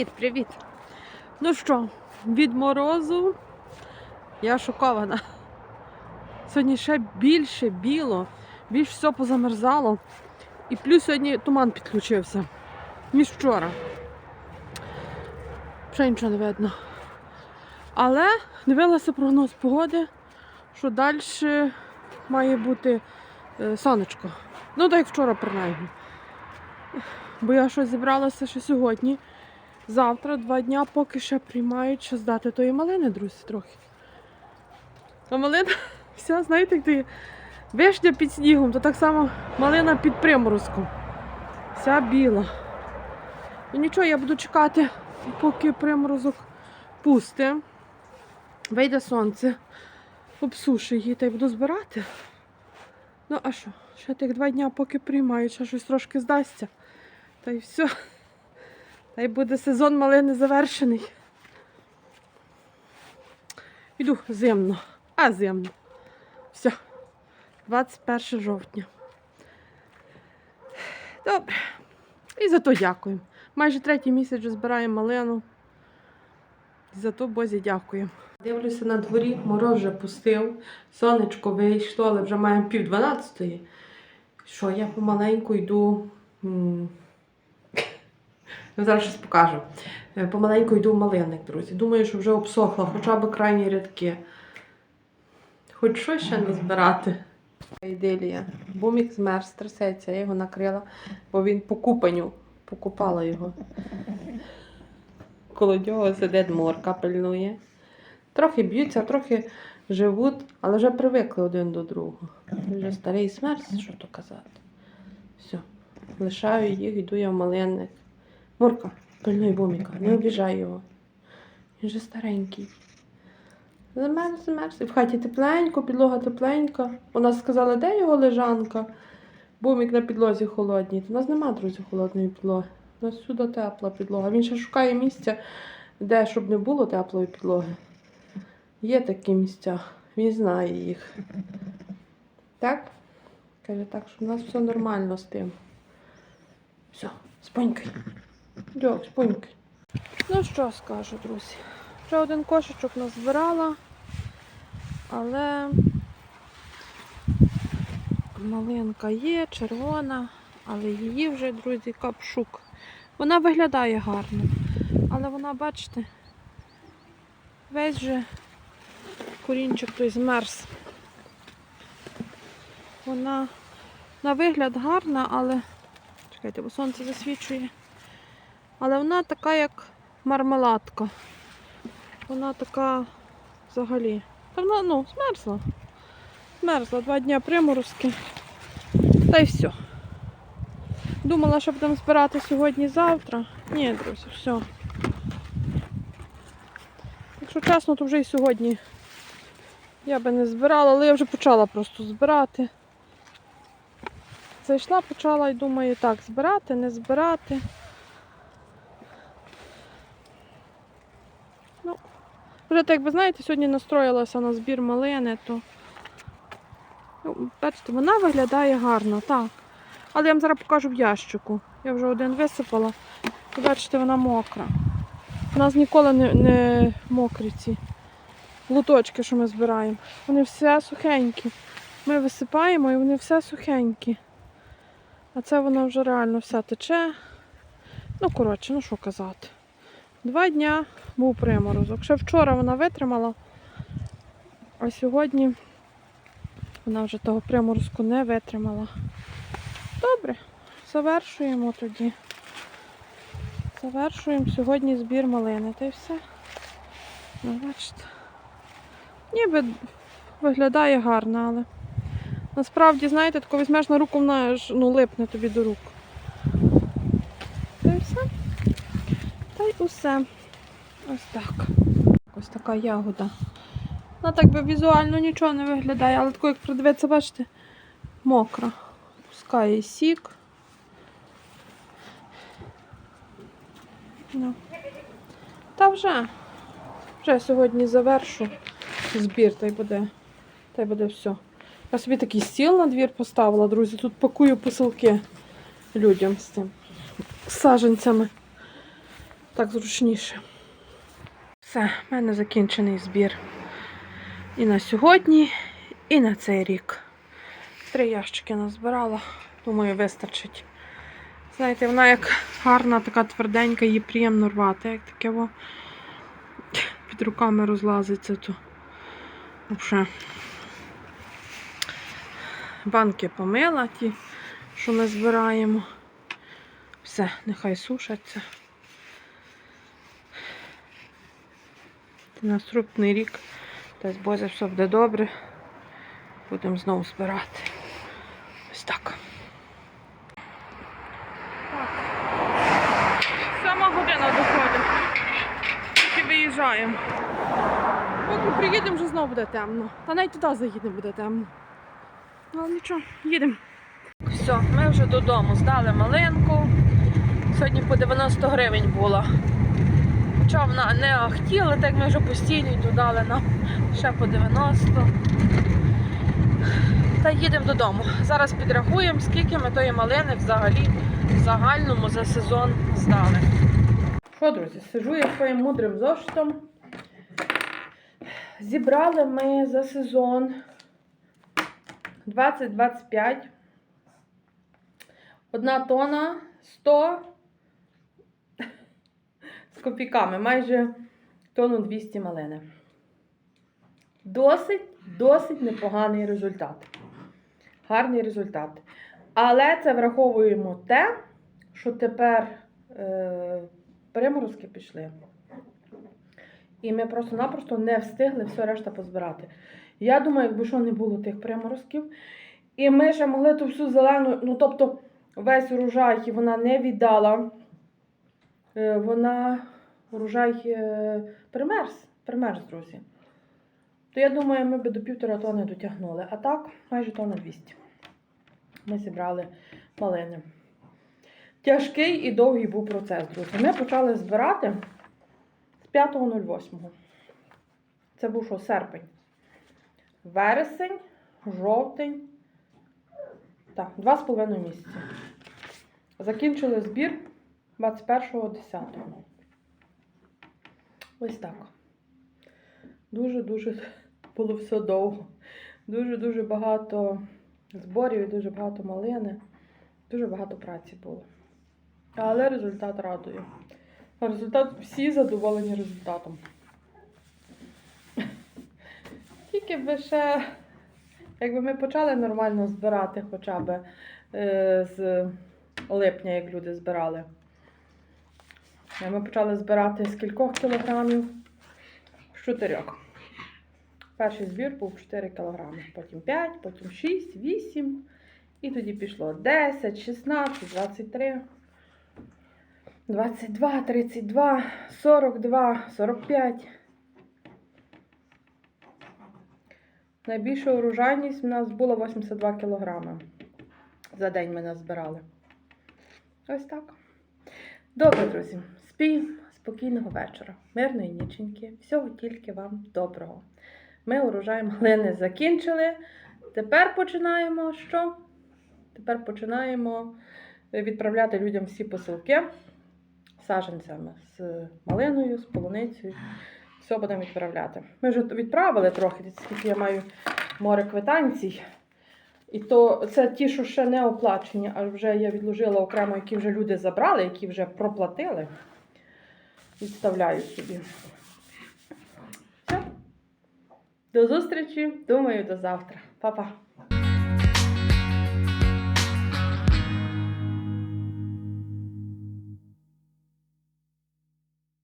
Привіт, привіт. Ну що, від морозу я шокована. Сьогодні ще більше біло, більш все позамерзало. І плюс сьогодні туман підключився, ніж вчора. Ще нічого не видно. Але дивилася прогноз погоди, що далі має бути е, сонечко. Ну, так як вчора принаймні. Бо я щось зібралася ще сьогодні. Завтра, два дня, поки ще приймають, що здати тої малини, друзі, трохи. А малина, вся, знаєте, як ти вишня під снігом, то так само малина під приморозком. Вся біла. І нічого, я буду чекати, поки приморозок пусте. Вийде сонце, обсушу її та й буду збирати. Ну, а що? Ще тих два дня, поки приймають, ще щось трошки здасться. Та й все. Та й буде сезон малини завершений. Іду зимно. А зимно. Все. 21 жовтня. Добре. І за то дякуємо. Майже третій місяць вже збираємо малину. І за то Бозі дякуємо. Дивлюся на дворі, мороз вже пустив, сонечко вийшло, але вже маємо пів дванадцятої. Що я помаленьку йду. Я зараз щось покажу. Е, Помаленьку йду в малинник, друзі. Думаю, що вже обсохла, хоча б крайні рядки. Хоч щось ще не збирати. Іделія. Бумік змерз, трясеться, я його накрила, бо він по купанню покупала його. Коло нього сидить морка, пильнує. Трохи б'ються, трохи живуть, але вже привикли один до другого. Вже старий смерз, що то казати. Все. Лишаю їх, йду я в малинник. Мурка, пильнуй буміка, не обіжай його. Він же старенький. Замерз, замерз. І в хаті тепленько, підлога тепленька. Вона сказала, де його лежанка? Бумік на підлозі холодній. У нас нема, друзі, холодної підлоги. У нас всюди тепла підлога. Він ще шукає місця, де щоб не було теплої підлоги. Є такі місця, він знає їх. Так? Каже, так, що в нас все нормально з тим. Все, спонькай. Дьок, спонькай. Ну що скажу, друзі. Вже один кошечок назбирала, але малинка є, червона, але її вже, друзі, капшук. Вона виглядає гарно, але вона, бачите, весь же корінчик той змерз. Вона на вигляд гарна, але чекайте, бо сонце засвічує. Але вона така, як мармеладка. Вона така взагалі. Та вона ну, змерзла. Змерзла два дні приморозки. Та й все. Думала, що будемо збирати сьогодні-завтра. Ні, друзі, все. Якщо чесно, то вже і сьогодні я би не збирала, але я вже почала просто збирати. Зайшла, почала і думаю, так, збирати, не збирати. Вже так би знаєте, сьогодні настроїлася на збір малини, то ну, бачите, вона виглядає гарно, так. Але я вам зараз покажу в ящику. Я вже один висипала. І бачите, вона мокра. У нас ніколи не, не мокрі ці луточки, що ми збираємо. Вони все сухенькі. Ми висипаємо і вони все сухенькі. А це вона вже реально вся тече. Ну, коротше, ну що казати. Два дня був приморозок. Ще вчора вона витримала, а сьогодні вона вже того приморозку не витримала. Добре, завершуємо тоді. Завершуємо сьогодні збір малини. Та й все. Ну, бачите. Ніби виглядає гарно, але насправді, знаєте, тако візьмеш на руку, вона ж ну, липне тобі до рук. Та й все. Та й усе. Ось так. Ось така ягода. Вона так би візуально нічого не виглядає, але тако, як придивитися, бачите, мокра. Пускає сік. Ну. Та вже. Вже сьогодні завершу збір, та й буде. Та й буде все. Я собі такий стіл на двір поставила, друзі. Тут пакую посилки людям з цим саженцями. Так зручніше. Все, в мене закінчений збір. І на сьогодні, і на цей рік. Три ящики назбирала. Думаю, вистачить. Знаєте, вона як гарна, така тверденька, її приємно рвати, як таке во під руками розлазиться, то взагалі. Банки помила ті, що ми збираємо. Все, нехай сушаться. Наступний рік, дасть Боже, все буде добре. Будемо знову збирати. Ось так. Сама година доходить. Тільки виїжджаємо. Поки приїдемо, вже знову буде темно. Та навіть туди заїдемо, буде темно. Ну, але нічого, їдемо. Все, ми вже додому здали малинку. Сьогодні по 90 гривень була. Хоча вона не ахтіла, так ми вже постійно й додали нам ще по 90. Та їдемо додому. Зараз підрахуємо, скільки ми тої малини взагалі в загальному за сезон здали. Що, друзі, сижу я своїм мудрим зошитом. Зібрали ми за сезон 20-25. Одна тона 100 з копійками, майже тонну 200 малини. Досить, досить непоганий результат. Гарний результат. Але це враховуємо те, що тепер е, приморозки пішли. І ми просто-напросто не встигли все решта позбирати. Я думаю, якби що не було тих приморозків, і ми ще могли ту всю зелену, ну тобто весь урожай вона не віддала. Е, Вона урожай е, примерз, примерз, друзі. То я думаю, ми би до півтора тони дотягнули. А так, майже тонна 200. Ми зібрали малини. Тяжкий і довгий був процес, друзі. Ми почали збирати з 5.08. Це був що, серпень. Вересень, жовтень. Так, два з половиною місяці. Закінчили збір 21.10. Ось так. Дуже-дуже було все довго. Дуже-дуже багато зборів, дуже багато малини. Дуже багато праці було. Але результат радує. Результат всі задоволені результатом. Тільки би ще, якби ми почали нормально збирати хоча б е, з липня, як люди збирали. Ми почали збирати з кількох кілограмів? З чотирьох. Перший збір був 4 кілограми, потім 5, потім 6, 8. І тоді пішло 10, 16, 23, 22, 32, 42, 45. Найбільша урожайність в нас була 82 кілограми. За день ми назбирали. Ось так. Добре, друзі. Спій, спокійного вечора, мирної ніченьки. Всього тільки вам доброго. Ми урожай малини закінчили. Тепер починаємо що? Тепер починаємо відправляти людям всі посилки з саджанцями, з малиною, з полуницею. Все будемо відправляти. Ми вже відправили трохи, скільки я маю море квитанцій. І то це ті, що ще не оплачені, а вже я відложила окремо, які вже люди забрали, які вже проплатили. Відставляю собі. Все. До зустрічі. Думаю, до завтра. Па-па.